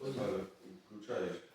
Включаєш.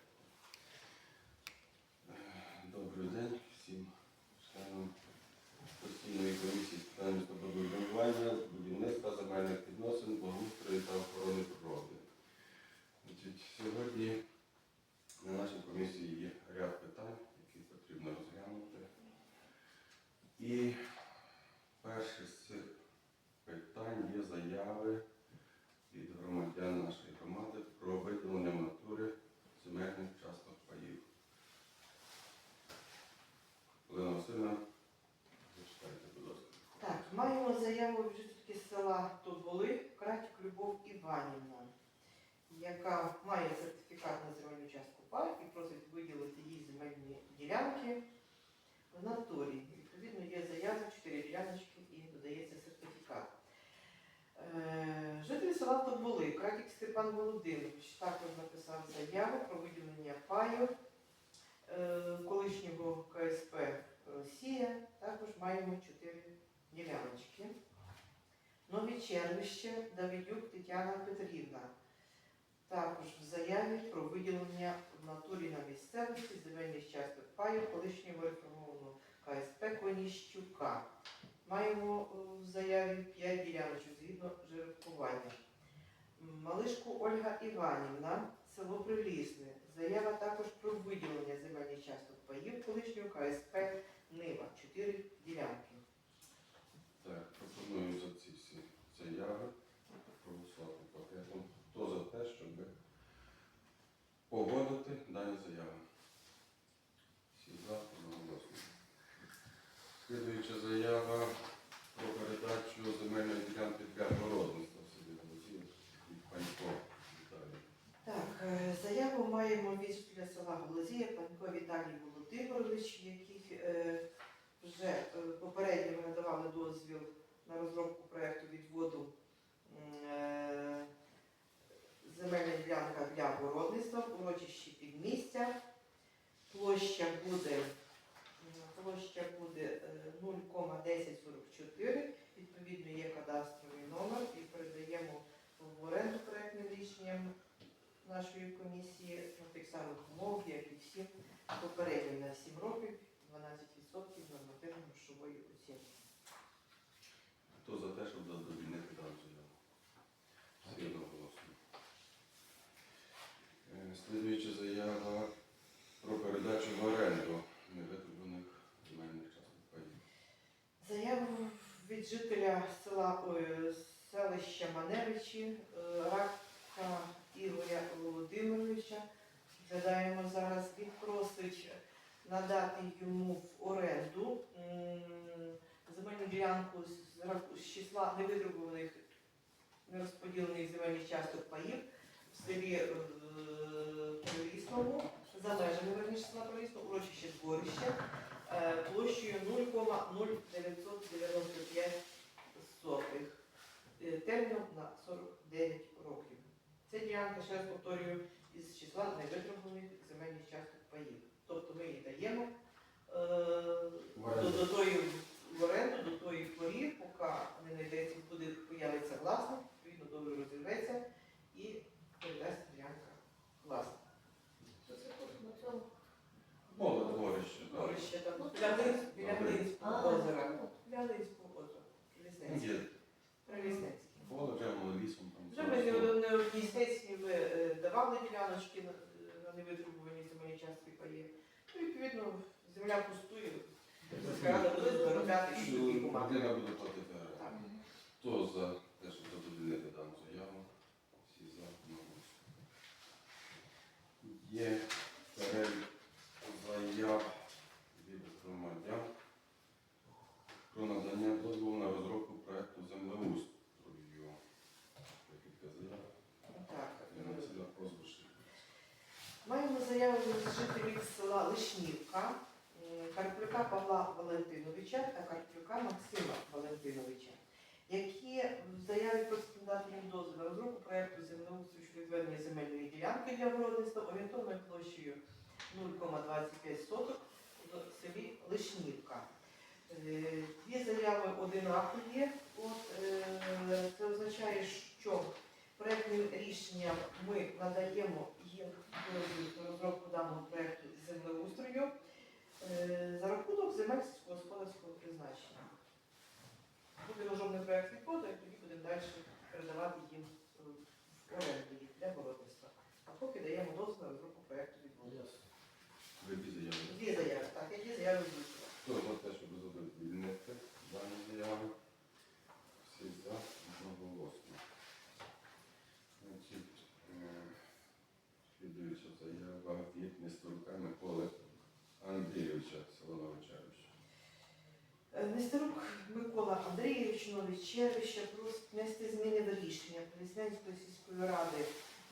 Червище Давидюк Тетяна Петрівна. Також в заяві про виділення в натурі на місцевості земельних часток паю колишнього реформованого КСП Коніщука. Маємо е, в заяві 5 діляночок згідно жеребкування. Малишку Ольга Іванівна, село Прилісне. Заява також про виділення земельних часток паїв колишнього КСП Нива. 4 ділянки. надати йому. водоймище там, біля Лис, біля Окей. Лиспу не одній сесії е, давали діляночки, на- е, вони витребувані частки пає. Ну, відповідно, земля пустує. Сільська рада буде заробляти Що буде платити е, Хто за 25 соток в селі Лишнівка. Е, Дві заяви одинакові. є. Е, це означає, що проєктним рішенням ми надаємо їм розробку даного проєкту землеустрою е, за рахунок земель сільськогосподарського призначення. Буде розробний проєкт відходу, і тоді будемо далі передавати їм в оренду для городництва. А поки даємо дозвіл на розробку проєкту заяви? Дві заяви, так, які заяви звучили. Хто за те, щоб задовільнити дані заяви? Всі за одноголосно. Значить, е, слідуюча заява від Нестерука Миколи Андрійовича Солоновичевича. Е, Нестерук Микола Андрійович Новичевича просить внести зміни в рішення Прилісненської сільської ради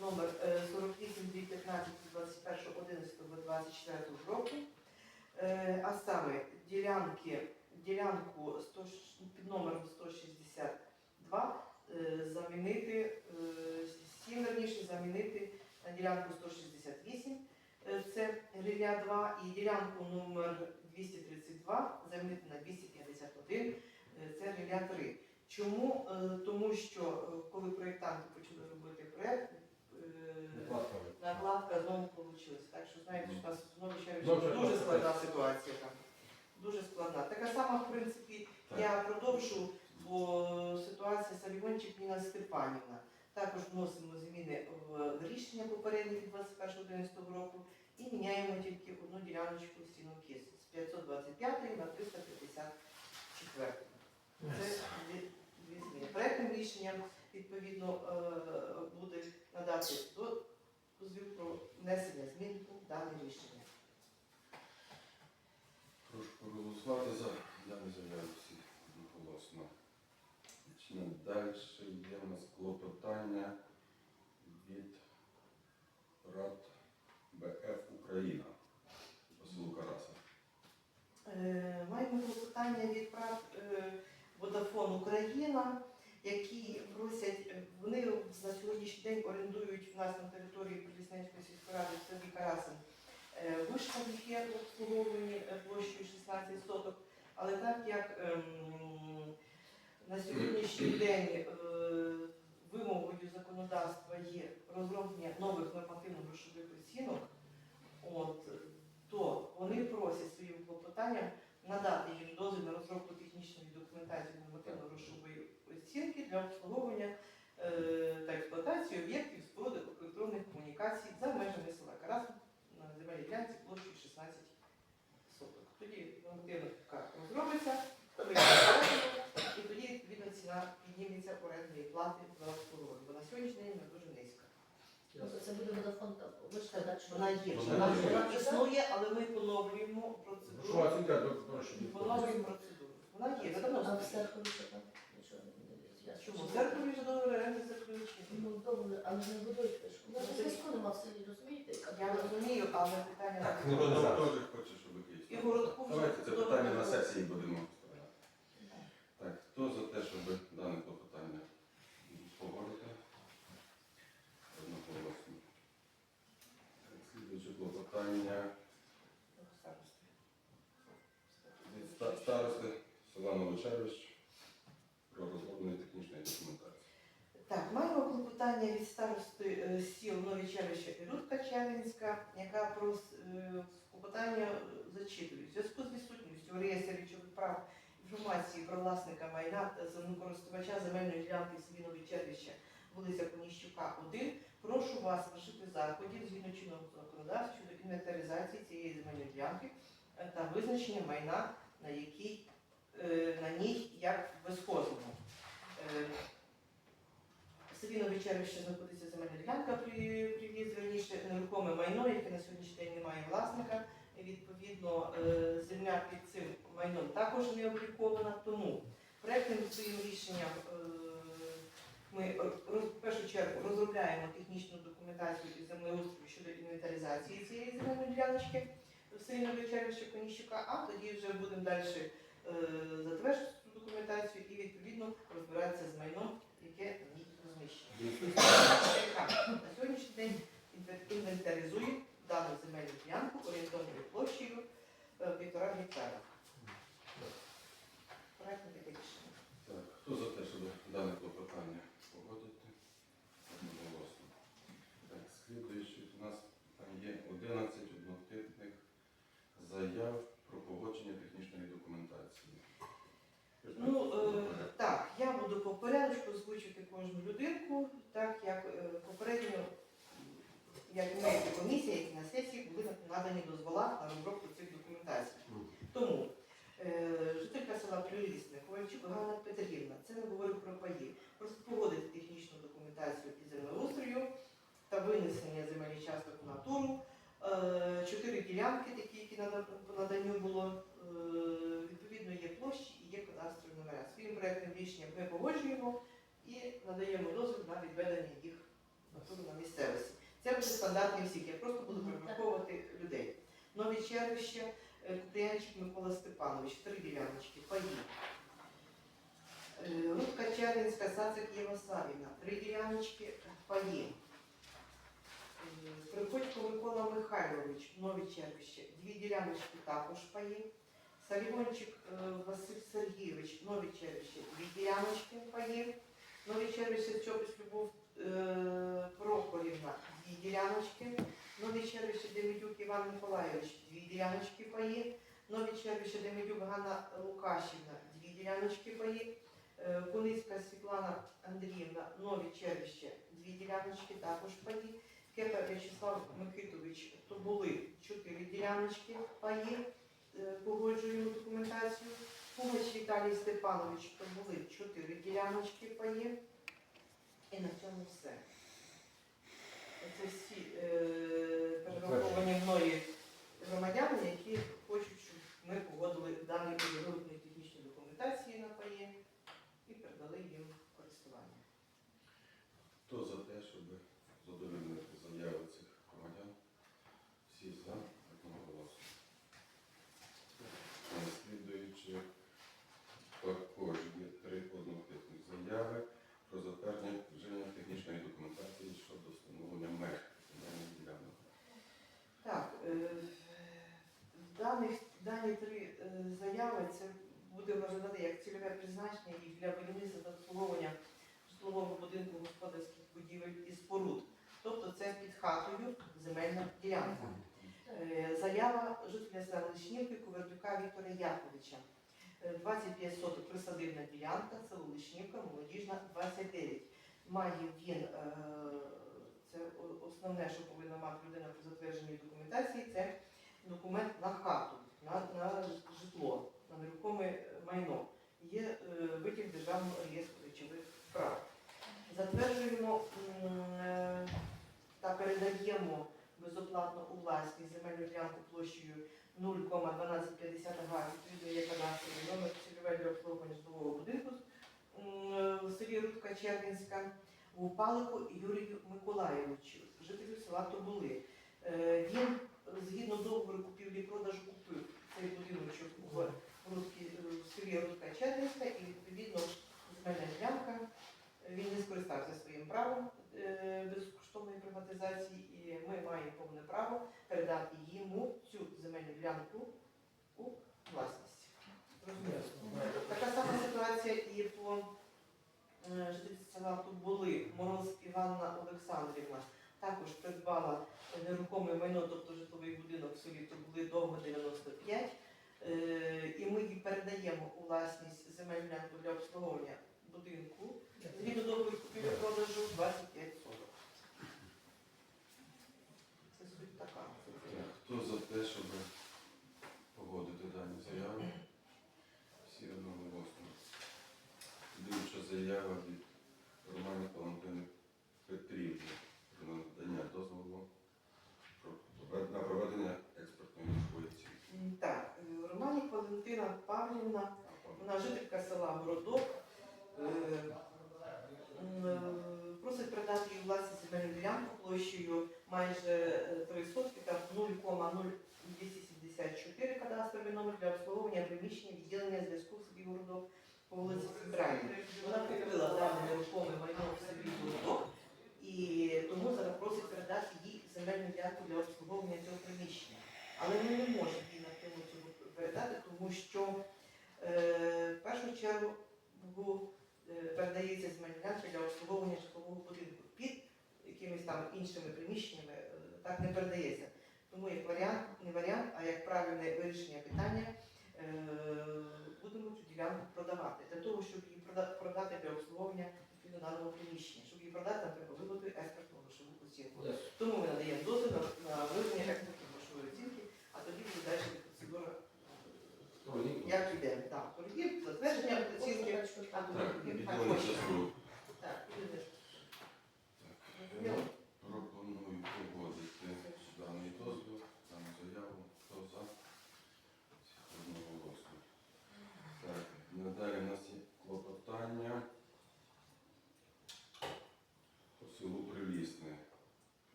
номер е, 48 15 21 року, а саме ділянки, ділянку 100 під номером 162 е, замінити, е, сім верніше замінити на ділянку 168, е, це Гриля 2, і ділянку номер 232 замінити на 251, е, це Гриля 3. Чому? Тому що коли проєктанти почали робити проєкт, накладка знову вийшла. Так що знаєте, що у нас знову ще Ну, дуже складна ситуація там. Дуже складна. Така сама, в принципі, я продовжу, бо ситуація Савівончик Ніна Степанівна. Також вносимо зміни в рішення попереднє від 21.11 року і міняємо тільки одну діляночку стіну стінокіс з 525 на 354. Це дві, дві зміни. Проектним рішенням відповідно е, буде надати дозвіл про внесення змін у дане рішення. Прошу проголосувати за заяви всі. Значить, Далі є у нас клопотання від РАД БФ Україна по селу Караса. Е, Маємо питання від прав е, Vodafone Україна, які просять, е, вони на сьогоднішній день в нас на території Прилісненської сільської ради в селі Карасин. Е, вишколі є обслуговувані е, площею 16 соток, але так як ем, на сьогоднішній день е, вимогою законодавства є розроблення нових нормативно-грошових оцінок, то вони просять своїм клопотанням надати їм дозвіл на розробку технічної документації нормативно-грошової оцінки для обслуговування е, та експлуатації об'єктів споруди електронних комунікацій за межами села Карас на земельній ділянці площею 16 соток. Тоді нормативна така розробиться, то ми її розробимо, і тоді відповідно ціна підніметься орендної плати за обслуговування, бо на сьогоднішній день вона дуже низька. Тобто це буде водофон, вишка дача. Вона є, Вона існує, але ми поновлюємо Що процедуру. оцінка дорожче? Поновлюємо процедуру. Вона є, вона А в знаєте. Серхові там нічого не зв'язку. Чому? Церкові заключені. Ну, добре, але не будують зв'язку нема в селі, розумієте? Я розумію, але питання Так, не Городок теж хоче, щоб якийсь. І Городку вже Давайте це добре питання на було. сесії будемо розглядати. Так, хто за те, щоб дане клопотання погодити? Одноголосно. Так, Слідуюче клопотання від ста- старости села Новочевич про розроблення технічної документації. Так, маємо клопотання від старости е, сіл Новічевища і Рудка Челінська, яка прос е, клопотання е, зачитує. В зв'язку з відсутністю в реєстрі речових прав інформації про власника майна та землекористувача земельної ділянки в селі Новічевища, вулиця Коніщука, 1, прошу вас вжити заходів згідно чинного законодавства щодо інвентаризації цієї земельної ділянки та визначення майна, на якій на ній як безхозному. Е, в селі Новичервище знаходиться земельна ділянка при привіз, верніше нерухоме майно, яке на сьогоднішній день не має власника. І, Відповідно, е, земля під цим майном також не облікована. Тому проектним своїм рішенням е, ми е, в першу чергу розробляємо технічну документацію і землеустрою щодо інвентаризації цієї земельної діляночки в селі Новичервище Коніщука, а тоді вже будемо далі затверджувати документацію і відповідно розбиратися з майном, яке на сьогоднішній день інвен- інвентаризує дану земельну ділянку орієнтовної площею прирісних Ковальчук Ганна Петрівна. Це не говорю про паї. Просто погодити технічну документацію під землеустрою та винесення земельних часток у натуру. Е, чотири ділянки, такі, які по наданню було. Е, відповідно, є площі і є кадастрові номера. Своїм проєктним рішенням ми погоджуємо і надаємо дозвіл на відведення їх натуру на місцевості. Це буде стандартний всіх. Я просто буду ну, припарковувати людей. Нові червища е, Микола Степанович, три діляночки, паї. Е, Рудка Чарвінська, Сацик Єва Савіна, три діляночки, паї. Е, Приходько Микола Михайлович, нові червище, дві діляночки також паї. Салівончик Василь Сергійович, нові червище, дві діляночки паї. Нові червище Чопич Любов Прокорівна, дві діляночки. Нові червище Демидюк Іван Миколайович, дві діляночки паї. Нові червище Демидюк Ганна Лукашівна, дві діляночки паї. Е, Куницька Світлана Андріївна, нові червище, дві діляночки, також паї. Кепа В'ячеслав Микитович, то були чотири діляночки паї, е, погоджуємо документацію. Пугач Віталій Степанович, то були чотири діляночки паї. І на цьому все. Це всі е, перераховані мною громадяни, які хочуть, щоб ми погодили даний підготовленої технічної документації на паї і передали їм в користування. Хто за те, щоб задовольнити заяви цих громадян? Всі за одноголосно. Слідуючи, також є три однотипних заяви про затвердження вжиття технічної документації щодо встановлення меж земельних ділянок. Так, е, дані, дані три е, заяви це буде розглядати як цільове призначення і для будівництва та обслуговування житлового будинку господарських будівель і споруд. Тобто це під хатою земельна ділянка. Е, Заява жителя села Лишнівки Ковердюка Віктора Яковича. Е, 25 соток присадибна ділянка, село Лишнівка, молодіжна, 29. Має він, е, це основне, що повинна мати людина при затвердженні документації, це документ на хату, на, на житло, на нерухоме майно. Є е, витяг державного реєстру речових прав. Затверджуємо е, та передаємо безоплатно у власність земельну ділянку площею 0,1250 га, відповідно є кадастровий номер цільове для обслуговування житлового будинку в селі Рудка Червінська, Вупалику Юрію Миколаєвичу, жителю села Тобули. Е, Він згідно договору купівлі-продажу купив цей будиночок в, Рудці, в селі Рудка Червінська і відповідно земельна ділянка. Він не скористався своїм правом е, безкоштовної приватизації, і ми маємо повне право передати йому цю земельну ділянку у власність. Така сама ситуація і по е, жительці села Тубули, Мороз Іванна Олександрівна також придбала нерухоме майно, тобто житловий будинок в селі Тубули довго 95. Е, І ми їй передаємо у власність земельну для обслуговування будинку згідно договору купівлі-продажу 25 соток. Це суть така. Хто за те, щоб погодити дані заяви? Всі одноголосно. Слідуюча заява від Романа Валентини Петрівни про надання дозволу на проведення експертної грошової Так, е, Романік Валентина Павлівна, вона жителька села Городок, е, е, просить передати їй власність земельну ділянку площею майже е, 3 сотки, там 0,0274 кадастровий номер для обслуговування приміщення відділення зв'язку в селі Городок по вулиці Центральній. Вона купила дане нерухоме майно в селі Городок і тому зараз просить передати їй земельну ділянку для обслуговування цього приміщення. Але ми не можемо їй напряму цього передати, тому що е, в першу чергу бу- е, передається земельна ділянка для обслуговування житлового будинку. Під якимись там іншими приміщеннями е, так не передається. Тому як варіант, не варіант, а як правильне вирішення питання, е, будемо цю ділянку продавати. Для того, щоб її продати для обслуговування відповідно даного приміщення. Щоб її продати, нам треба вибути експертну грошову оцінку. Тому ми надаємо дозвіл на, виведення експертної грошової оцінки, а тоді буде далі процедура, як іде. Так, перехід, затвердження оцінки, а Так, тоді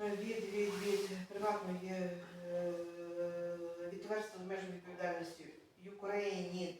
Е, від від, від приватної е, е, від товариства з межами відповідальності Україні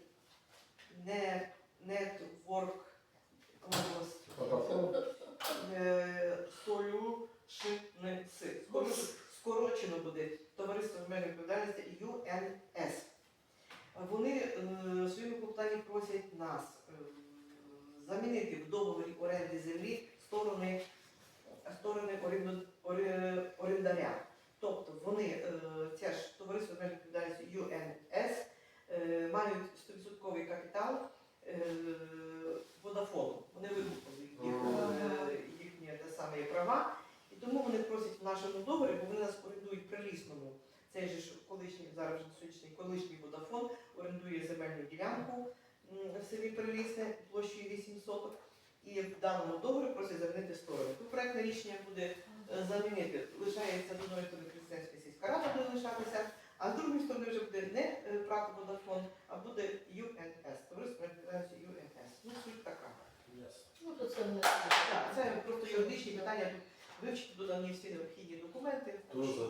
зараз вже сучасний колишній Vodafone орендує земельну ділянку в селі Прилісне площею 8 соток. І в даному договорі просять замінити сторони. Тут проектне рішення буде е, замінити. Лишається з одної сторони Президентська сільська рада буде лишатися, а з другої сторони вже буде не е, ПРАК Vodafone, а буде UNS. Товариство UNS. Ну, суть така. Ну, то це не Так, це просто юридичні питання. Тут вивчити додані всі необхідні документи. Хто за